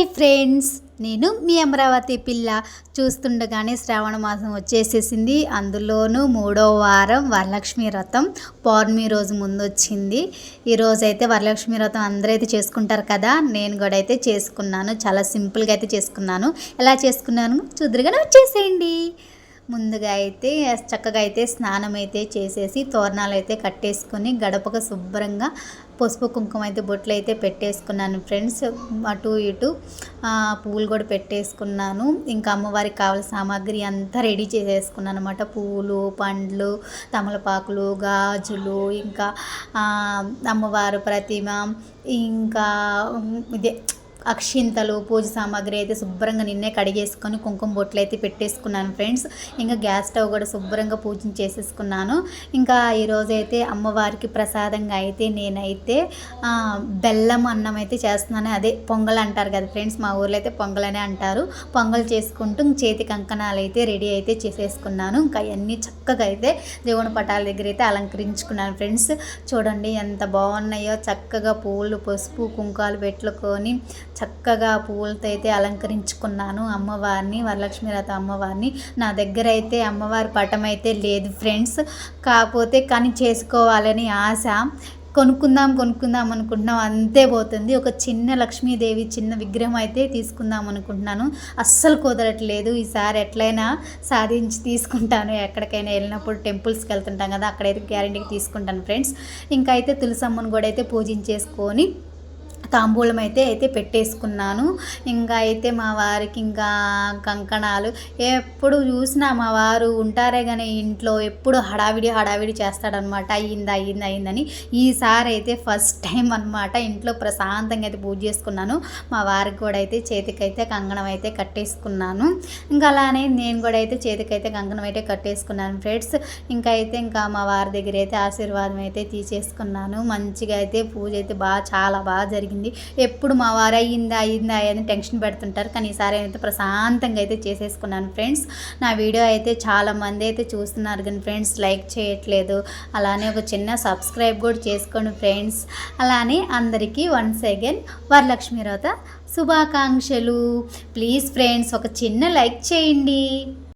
Hi friends నేను మీ అమరావతి పిల్ల. చూస్తుండగానే శ్రావణ మాసం వచ్చేసేసింది. అందులోనూ మూడో వారం వరలక్ష్మి వ్రతం పౌర్ణమి రోజు ముందు వచ్చింది ఈరోజు అయితే వరలక్ష్మి వ్రతం అందరూ అయితే చేసుకుంటారు కదా నేను కూడా అయితే చేసుకున్నాను. చాలా సింపుల్గా అయితే చేసుకున్నాను. ఎలా చేసుకున్నాను? చూద్దరుగానే వచ్చేసేయండి. ముందుగా అయితే చక్కగా అయితే స్నానం అయితే చేసేసి తోరణాలు అయితే కట్టేసుకొని గడపకు శుభ్రంగా పసుపు కుంకుమ అయితే బొట్లు అయితే పెట్టేసుకున్నాను ఫ్రెండ్స్. అటు ఇటు పువ్వులు కూడా పెట్టేసుకున్నాను. ఇంకా అమ్మవారికి కావాల్సిన సామాగ్రి అంతా రెడీ చేసేసుకున్నాను అనమాట పువ్వులు పండ్లు తమలపాకులు గాజులు ఇంకా అమ్మవారు ప్రతిమ ఇంకా ఇదే అక్షింతలు పూజ సామాగ్రి అయితే శుభ్రంగా నిన్నే కడిగేసుకొని కుంకుమ బొట్లు అయితే పెట్టేసుకున్నాను ఫ్రెండ్స్. ఇంకా గ్యాస్ స్టవ్ కూడా శుభ్రంగా పూజ చేసేసుకున్నాను. ఇంకా ఈరోజు అయితే అమ్మవారికి ప్రసాదంగా అయితే నేనైతే బెల్లం అన్నం అయితే చేస్తున్నాను. అదే పొంగల్ అంటారు కదా ఫ్రెండ్స్ మా ఊర్లో అయితే పొంగలనే అంటారు. పొంగల్ చేసుకుంటూ చేతి కంకణాలు అయితే రెడీ అయితే చేసేసుకున్నాను. ఇంకా అవన్నీ చక్కగా అయితే దేవుని పటాల దగ్గర అయితే అలంకరించుకున్నాను ఫ్రెండ్స్. చూడండి ఎంత బాగున్నాయో. చక్కగా పూలు పసుపు కుంకాలు పెట్టుకొని చక్కగా పువ్వులతో అయితే అలంకరించుకున్నాను అమ్మవారిని వరలక్ష్మి అమ్మవారిని. నా దగ్గర అయితే అమ్మవారి పటం అయితే లేదు ఫ్రెండ్స్. కాకపోతే కానీ చేసుకోవాలని ఆశ. కొనుక్కుందాం కొనుక్కుందాం అనుకుంటున్నాం. అంతే పోతుంది. ఒక చిన్న లక్ష్మీదేవి చిన్న విగ్రహం అయితే తీసుకుందాం అనుకుంటున్నాను. అస్సలు కుదరట్లేదు. ఈసారి ఎట్లయినా సాధించి తీసుకుంటాను. ఎక్కడికైనా వెళ్ళినప్పుడు టెంపుల్స్కి వెళ్తుంటాం కదా అక్కడైతే గ్యారంటీకి తీసుకుంటాను ఫ్రెండ్స్. ఇంకా అయితే తులసమ్మను కూడా అయితే పూజించేసుకొని తాంబూలం అయితే అయితే పెట్టేసుకున్నాను. ఇంకా అయితే మా వారికి ఇంకా కంకణాలు ఎప్పుడు చూసినా మా వారు ఉంటారే కానీ ఇంట్లో ఎప్పుడు హడావిడి హడావిడి చేస్తాడనమాట అయ్యింది అయ్యింది అయ్యిందని ఈసారి అయితే ఫస్ట్ టైం అనమాట ఇంట్లో ప్రశాంతంగా అయితే పూజ చేసుకున్నాను. మా వారికి కూడా అయితే చేతికైతే కంకణం అయితే కట్టేసుకున్నాను. ఇంకా అలానే నేను కూడా అయితే చేతికైతే కంకణం అయితే కట్టేసుకున్నాను ఫ్రెండ్స్. ఇంకా అయితే ఇంకా మా వారి దగ్గర అయితే ఆశీర్వాదం అయితే తీసేసుకున్నాను. మంచిగా అయితే పూజ అయితే బాగా చాలా బాగా జరిగింది. ఎప్పుడు మా వారు అయ్యిందా అయ్యిందా అని టెన్షన్ పెడుతుంటారు. కానీ ఈసారి అయితే ప్రశాంతంగా అయితే చేసేసుకున్నాను ఫ్రెండ్స్. నా వీడియో అయితే చాలా మంది అయితే చూస్తున్నారు కానీ ఫ్రెండ్స్ లైక్ చేయట్లేదు. అలానే ఒక చిన్న సబ్స్క్రైబ్ కూడా చేసుకోండి ఫ్రెండ్స్. అలానే అందరికీ వన్స్ అగైన్ వరలక్ష్మి వ్రత శుభాకాంక్షలు. ప్లీజ్ ఫ్రెండ్స్ ఒక చిన్న లైక్ చేయండి.